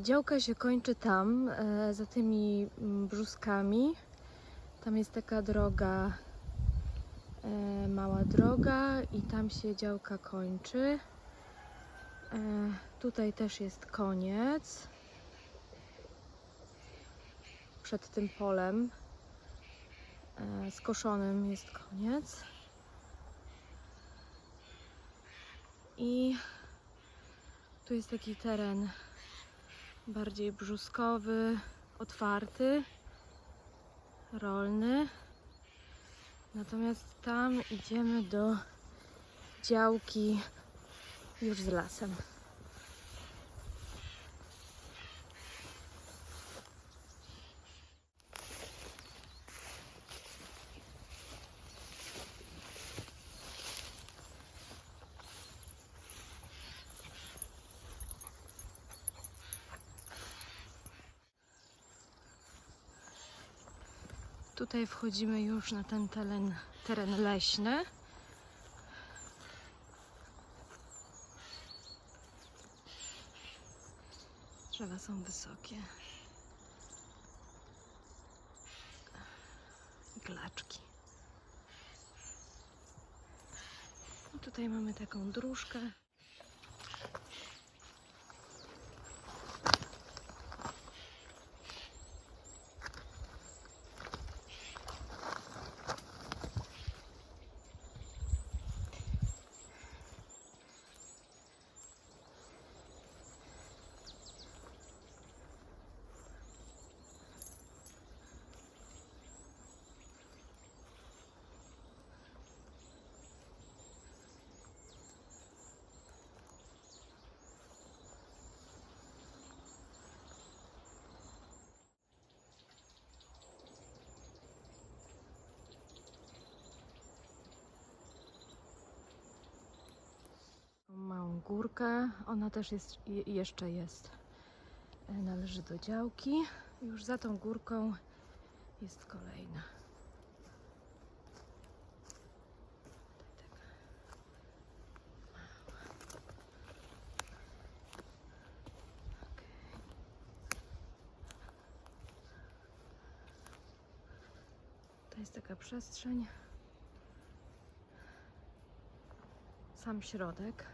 Działka się kończy tam, e, za tymi mm, brzuskami. Tam jest taka droga, e, mała droga i tam się działka kończy. E, Tutaj też jest koniec. Przed tym polem skoszonym jest koniec. I tu jest taki teren bardziej brzuskowy, otwarty, rolny. Natomiast tam idziemy do działki już z lasem. Tutaj wchodzimy już na ten teren, teren leśny. Drzewa są wysokie. Glaczki. No tutaj mamy taką dróżkę. Tą małą górkę. Ona też jest, je- jeszcze jest. E, Należy do działki. Już za tą górką jest kolejna. To jest taka przestrzeń. Sam środek.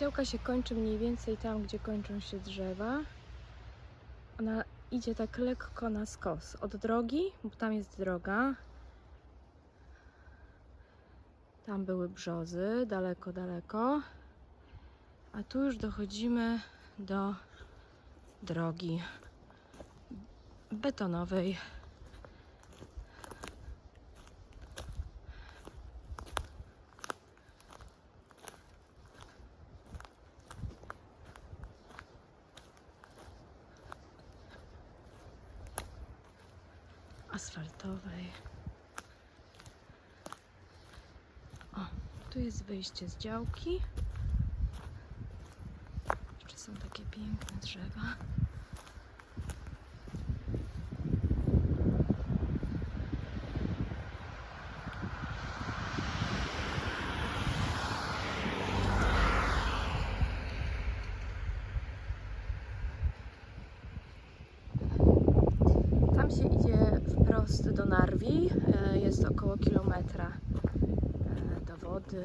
Działka się kończy mniej więcej tam, gdzie kończą się drzewa. Ona idzie tak lekko na skos od drogi, bo tam jest droga. Tam były brzozy, daleko, daleko. A tu już dochodzimy do drogi betonowej. Asfaltowej. O, tu jest wyjście z działki. Jeszcze są takie piękne drzewa. Się idzie wprost do Narwi. E, Jest około kilometra e, do wody.